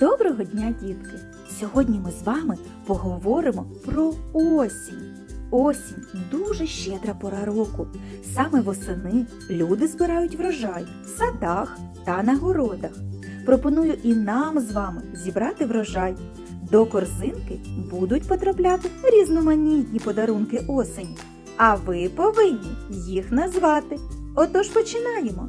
Доброго дня, дітки! Сьогодні ми з вами поговоримо про осінь. Осінь дуже щедра пора року. Саме восени люди збирають врожай в садах та на городах. Пропоную і нам з вами зібрати врожай. До корзинки будуть потрапляти різноманітні подарунки осені, а ви повинні їх назвати. Отож починаємо.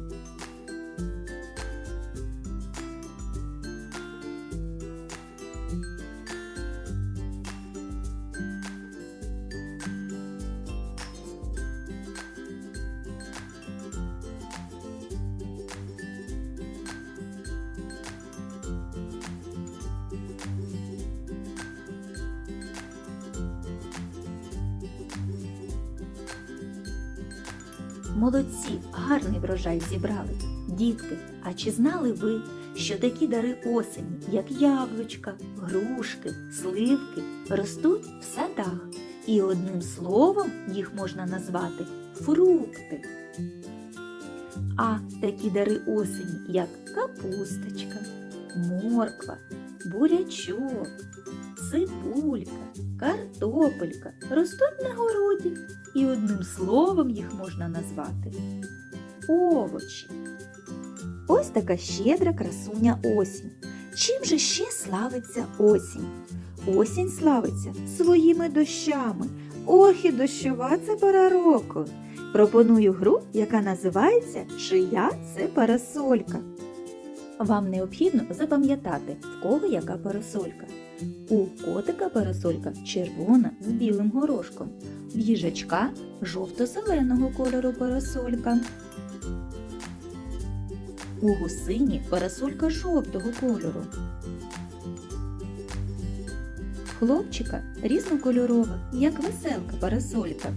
Молодці, гарний врожай зібрали. Дітки, а чи знали ви, що такі дари осені, як яблучка, грушки, сливки, ростуть в садах, і одним словом їх можна назвати фрукти. А такі дари осені, як капусточка, морква, бурячок, цибулька, картопелька, ростуть на городі, і одним словом їх можна назвати овочі. Ось така щедра красуня осінь. Чим же ще славиться осінь? Осінь славиться своїми дощами. Ох і дощова це пора року. Пропоную гру, яка називається Чия це парасолька. Вам необхідно запам'ятати, в кого яка парасолька. У котика парасолька червона з білим горошком, в їжачка жовто-зеленого кольору парасолька. У гусині парасолька жовтого кольору. Хлопчика різнокольорова, як веселка парасолька.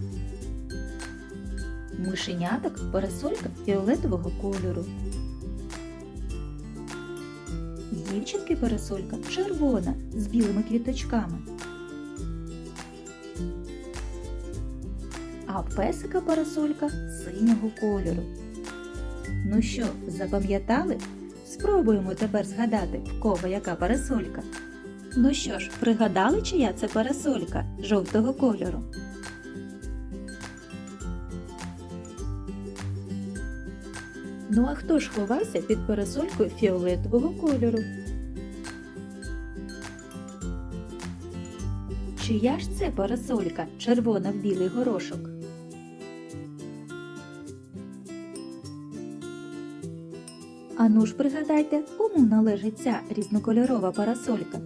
Мишеняток парасолька фіолетового кольору. Дівчинки парасолька червона з білими квіточками. А песика парасолька синього кольору. Ну що, запам'ятали? Спробуємо тепер згадати, в кого яка парасолька. Ну що ж, пригадали, чия це парасолька жовтого кольору? Ну а хто ж ховався під парасолькою фіолетового кольору? Чия ж це парасолька червона в білий горошок? Ану ж пригадайте, кому належить ця різнокольорова парасолька?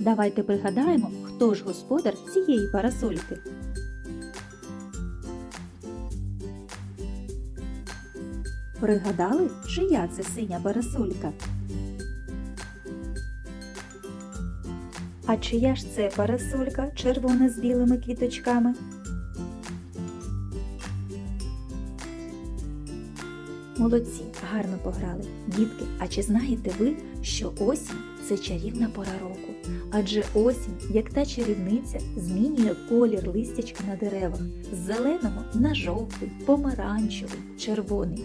Давайте пригадаємо, хто ж господар цієї парасольки. Пригадали, чия це синя парасолька? А чия ж це парасолька червона з білими квіточками? Молодці, гарно пограли. Дітки, а чи знаєте ви, що осінь це чарівна пора року? Адже осінь, як та чарівниця, змінює колір листячка на деревах з зеленого на жовтий, помаранчевий, червоний.